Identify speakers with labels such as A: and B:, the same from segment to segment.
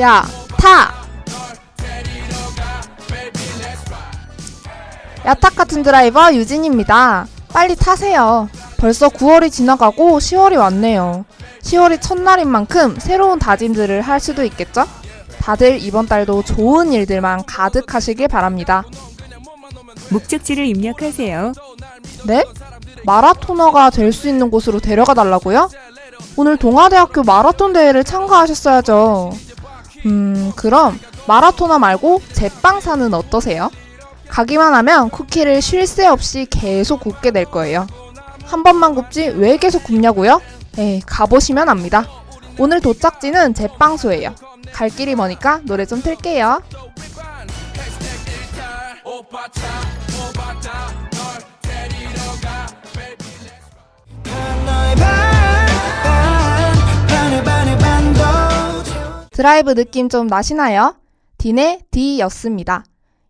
A: 야, 타! 야탁 같은 드라이버 유진입니다. 빨리 타세요. 벌써 9월이 지나가고 10월이 왔네요. 10월이 첫날인 만큼 새로운 다짐들을 할 수도 있겠죠? 다들 이번 달도 좋은 일들만 가득하시길 바랍니다.
B: 목적지를 입력하세요.
A: 네? 마라토너가 될 수 있는 곳으로 데려가 달라고요? 오늘 동아대학교 마라톤 대회를 참가하셨어야죠. 음, 그럼 마라토너 말고 제빵사는 어떠세요? 가기만 하면 쿠키를 쉴 새 없이 계속 굽게 될 거예요. 한 번만 굽지 왜 계속 굽냐고요? 에이, 가보시면 압니다. 오늘 도착지는 제빵소예요. 갈 길이 머니까 노래 좀 틀게요. 드라이브 느낌 좀 나시나요? 딘의 D였습니다.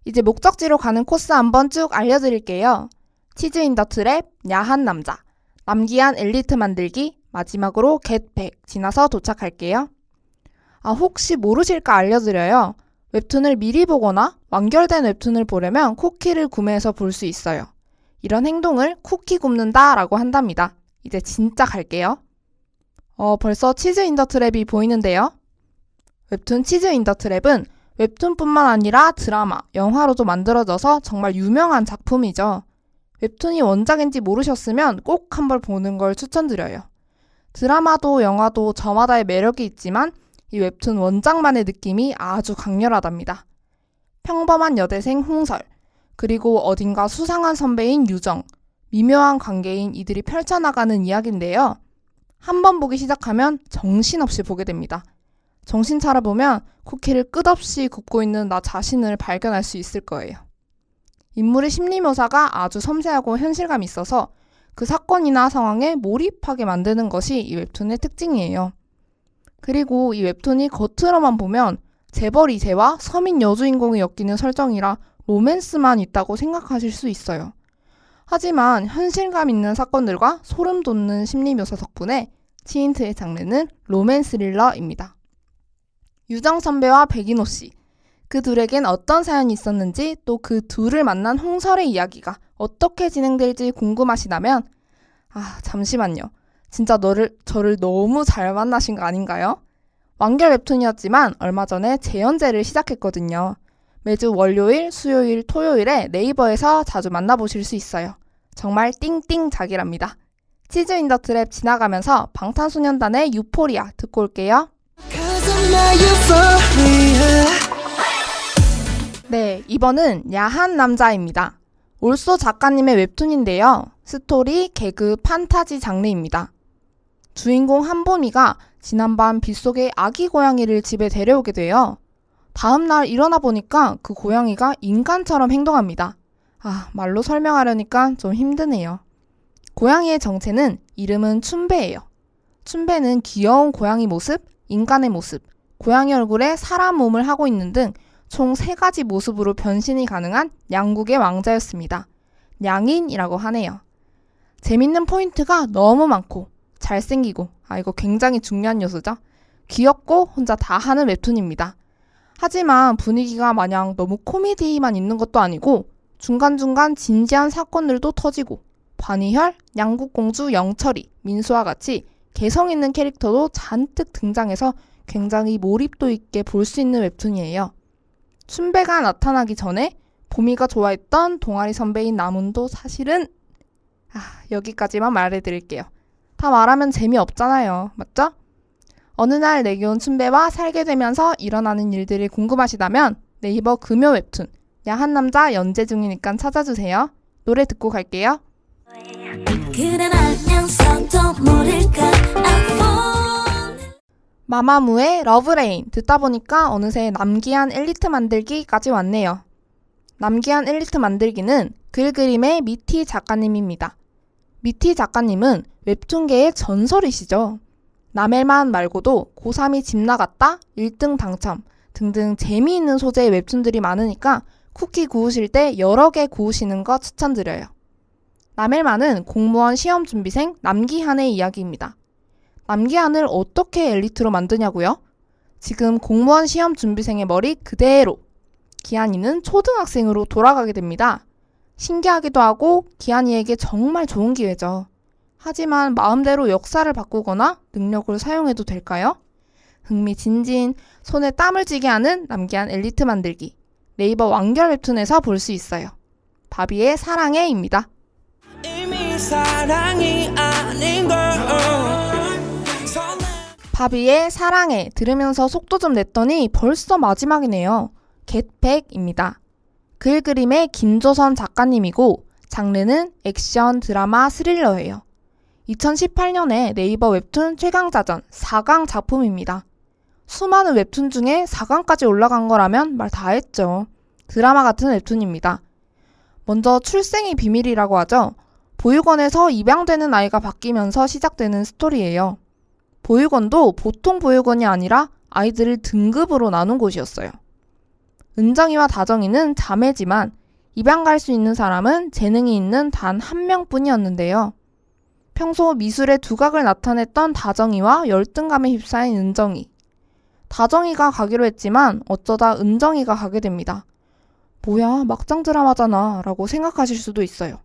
A: 이제 목적지로 가는 코스 한번 쭉 알려드릴게요. 치즈 인더 트랩, 야한 남자, 남기한 엘리트 만들기, 마지막으로 겟백 지나서 도착할게요. 아, 혹시 모르실까 알려드려요. 웹툰을 미리 보거나 완결된 웹툰을 보려면 쿠키를 구매해서 볼 수 있어요. 이런 행동을 쿠키 굽는다 라고 한답니다. 이제 진짜 갈게요. 어, 벌써 치즈 인더 트랩이 보이는데요. 웹툰 치즈 인더 트랩은 웹툰뿐만 아니라 드라마, 영화로도 만들어져서 정말 유명한 작품이죠. 웹툰이 원작인지 모르셨으면 꼭 한번 보는 걸 추천드려요. 드라마도 영화도 저마다의 매력이 있지만 이 웹툰 원작만의 느낌이 아주 강렬하답니다. 평범한 여대생 홍설, 그리고 어딘가 수상한 선배인 유정, 미묘한 관계인 이들이 펼쳐나가는 이야기인데요. 한 번 보기 시작하면 정신없이 보게 됩니다. 정신 차려보면 쿠키를 끝없이 굽고 있는 나 자신을 발견할 수 있을 거예요. 인물의 심리 묘사가 아주 섬세하고 현실감 있어서 그 사건이나 상황에 몰입하게 만드는 것이 이 웹툰의 특징이에요. 그리고 이 웹툰이 겉으로만 보면 재벌 2세와 서민 여주인공이 엮이는 설정이라 로맨스만 있다고 생각하실 수 있어요. 하지만 현실감 있는 사건들과 소름 돋는 심리 묘사 덕분에 치인트의 장르는 로맨 스 릴러입니다. 유정 선배와 백인호 씨. 그 둘에겐 어떤 사연이 있었는지 또 그 둘을 만난 홍설의 이야기가 어떻게 진행될지 궁금하시다면 아, 잠시만요. 진짜 너를 저를 너무 잘 만나신 거 아닌가요? 완결 웹툰이었지만 얼마 전에 재연재를 시작했거든요. 매주 월요일, 수요일, 토요일에 네이버에서 자주 만나보실 수 있어요. 정말 띵띵작이랍니다. 치즈 인더 트랩 지나가면서 방탄소년단의 유포리아 듣고 올게요. 네, 이번은 야한 남자입니다. 올소 작가님의 웹툰인데요. 스토리, 개그, 판타지 장르입니다. 주인공 한보미가 지난밤 빗속에 아기 고양이를 집에 데려오게 돼요. 다음날 일어나 보니까 그 고양이가 인간처럼 행동합니다. 아, 말로 설명하려니까 좀 힘드네요. 고양이의 정체는 이름은 춘배예요. 춘배는 귀여운 고양이 모습, 인간의 모습, 고양이 얼굴에 사람 몸을 하고 있는 등 총 세 가지 모습으로 변신이 가능한 양국의 왕자였습니다. 양인이라고 하네요. 재밌는 포인트가 너무 많고 잘생기고 아 이거 굉장히 중요한 요소죠. 귀엽고 혼자 다 하는 웹툰입니다. 하지만 분위기가 마냥 너무 코미디만 있는 것도 아니고 중간중간 진지한 사건들도 터지고 반이혈, 양국공주 영철이, 민수와 같이 개성 있는 캐릭터도 잔뜩 등장해서 굉장히 몰입도 있게 볼 수 있는 웹툰이에요. 춘배가 나타나기 전에 보미가 좋아했던 동아리 선배인 나문도 사실은 아, 여기까지만 말해드릴게요. 다 말하면 재미없잖아요. 맞죠? 어느 날 내게 온 춘배와 살게 되면서 일어나는 일들이 궁금하시다면 네이버 금요 웹툰 야한 남자 연재 중이니까 찾아주세요. 노래 듣고 갈게요.
C: 그댄 알면서도 모를까
A: 마마무의 러브레인 듣다 보니까 어느새 남기한 엘리트 만들기까지 왔네요. 남기한 엘리트 만들기는 글 그림의 미티 작가님입니다. 미티 작가님은 웹툰계의 전설이시죠. 나멜만 말고도 고3이 집 나갔다, 1등 당첨 등등 재미있는 소재의 웹툰들이 많으니까 쿠키 구우실 때 여러 개 구우시는 거 추천드려요. 나멜만은 공무원 시험 준비생 남기한의 이야기입니다. 남기한을 어떻게 엘리트로 만드냐고요? 지금 공무원 시험 준비생의 머리 그대로. 기한이는 초등학생으로 돌아가게 됩니다. 신기하기도 하고 기한이에게 정말 좋은 기회죠. 하지만 마음대로 역사를 바꾸거나 능력을 사용해도 될까요? 흥미진진, 손에 땀을 쥐게 하는 남기한 엘리트 만들기. 네이버 완결 웹툰에서 볼 수 있어요. 바비의 사랑해입니다.
D: 사랑이 아닌 걸
A: 바비의 사랑해 들으면서 속도 좀 냈더니 벌써 마지막이네요. 겟백입니다. 글 그림의 김조선 작가님이고 장르는 액션, 드라마, 스릴러예요. 2018년에 네이버 웹툰 최강자전 4강 작품입니다. 수많은 웹툰 중에 4강까지 올라간 거라면 말 다 했죠. 드라마 같은 웹툰입니다. 먼저 출생이 비밀이라고 하죠. 보육원에서 입양되는 아이가 바뀌면서 시작되는 스토리예요. 보육원도 보통 보육원이 아니라 아이들을 등급으로 나눈 곳이었어요. 은정이와 다정이는 자매지만 입양 갈 수 있는 사람은 재능이 있는 단 한 명뿐이었는데요. 평소 미술의 두각을 나타냈던 다정이와 열등감에 휩싸인 은정이. 다정이가 가기로 했지만 어쩌다 은정이가 가게 됩니다. 뭐야, 막장 드라마잖아. 라고 생각하실 수도 있어요.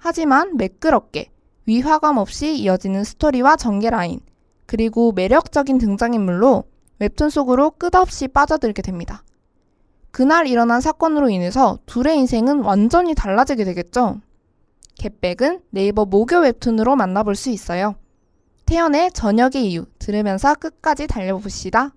A: 하지만 매끄럽게 위화감 없이 이어지는 스토리와 전개 라인, 그리고 매력적인 등장인물로 웹툰 속으로 끝없이 빠져들게 됩니다. 그날 일어난 사건으로 인해서 둘의 인생은 완전히 달라지게 되겠죠. 겟백은 네이버 모교 웹툰으로 만나볼 수 있어요. 태연의 저녁의 이유 들으면서 끝까지 달려봅시다.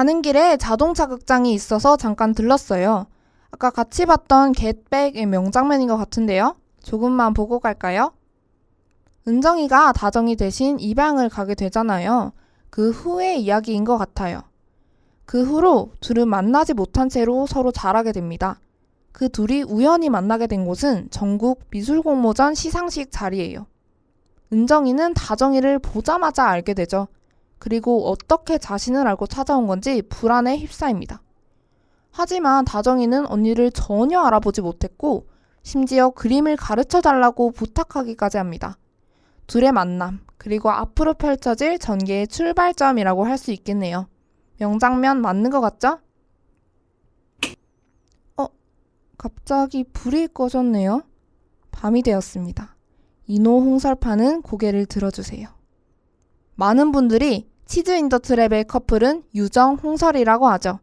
A: 가는 길에 자동차 극장이 있어서 잠깐 들렀어요. 아까 같이 봤던 겟백의 명장면인 것 같은데요. 조금만 보고 갈까요? 은정이가 다정이 대신 입양을 가게 되잖아요. 그 후의 이야기인 것 같아요. 그 후로 둘은 만나지 못한 채로 서로 자라게 됩니다. 그 둘이 우연히 만나게 된 곳은 전국 미술공모전 시상식 자리예요. 은정이는 다정이를 보자마자 알게 되죠. 그리고 어떻게 자신을 알고 찾아온 건지 불안에 휩싸입니다. 하지만 다정이는 언니를 전혀 알아보지 못했고 심지어 그림을 가르쳐 달라고 부탁하기까지 합니다. 둘의 만남, 그리고 앞으로 펼쳐질 전개의 출발점이라고 할 수 있겠네요. 명장면 맞는 것 같죠? 어, 갑자기 불이 꺼졌네요. 밤이 되었습니다. 이노 홍설파는 고개를 들어주세요. 많은 분들이 치즈 인더 트랩의 커플은 유정, 홍설이라고 하죠.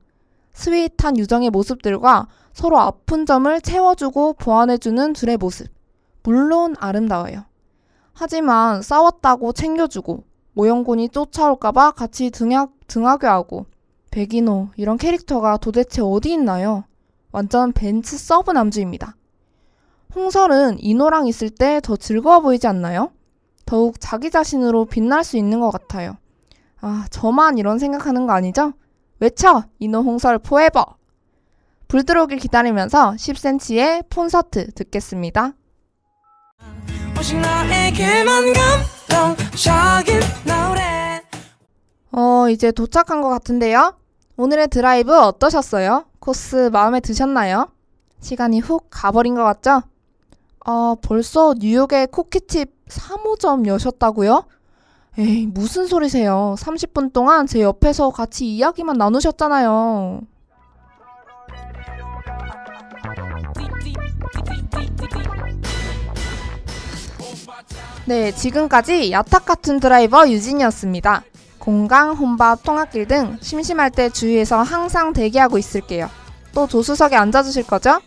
A: 스윗한 유정의 모습들과 서로 아픈 점을 채워주고 보완해주는 둘의 모습. 물론 아름다워요. 하지만 싸웠다고 챙겨주고 모형군이 쫓아올까봐 같이 등하, 등하교하고 백인호 이런 캐릭터가 도대체 어디 있나요? 완전 벤츠 서브 남주입니다. 홍설은 이노랑 있을 때 더 즐거워 보이지 않나요? 더욱 자기 자신으로 빛날 수 있는 것 같아요. 아, 저만 이런 생각하는 거 아니죠? 외쳐! 이노 홍설 포에버! 불 들어오길 기다리면서 10cm의 콘서트 듣겠습니다. 어, 이제 도착한 것 같은데요? 오늘의 드라이브 어떠셨어요? 코스 마음에 드셨나요? 시간이 훅 가버린 것 같죠? 아, 벌써 뉴욕의 쿠키칩 3호점 여셨다고요? 에이, 무슨 소리세요? 30분 동안 제 옆에서 같이 이야기만 나누셨잖아요. 네, 지금까지 같은 드라이버 유진이었습니다. 공강, 혼밥, 통학길 등 심심할 때 주위에서 항상 대기하고 있을게요. 또 조수석에 앉아주실 거죠?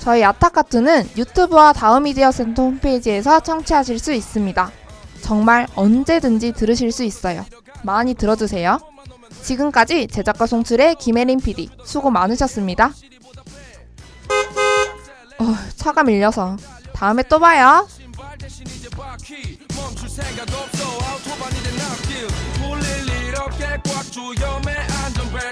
A: 저희 아타카트는 유튜브와 다음미디어 센터 홈페이지에서 청취하실 수 있습니다. 정말 언제든지 들으실 수 있어요. 많이 들어주세요. 지금까지 제작과 송출의 김혜린 PD 수고 많으셨습니다. 어, 차가 밀려서 다음에 또 봐요.
D: 멈출 생각 없어 아우토반이 된 앞길 돌릴 일 없게 꽉 조여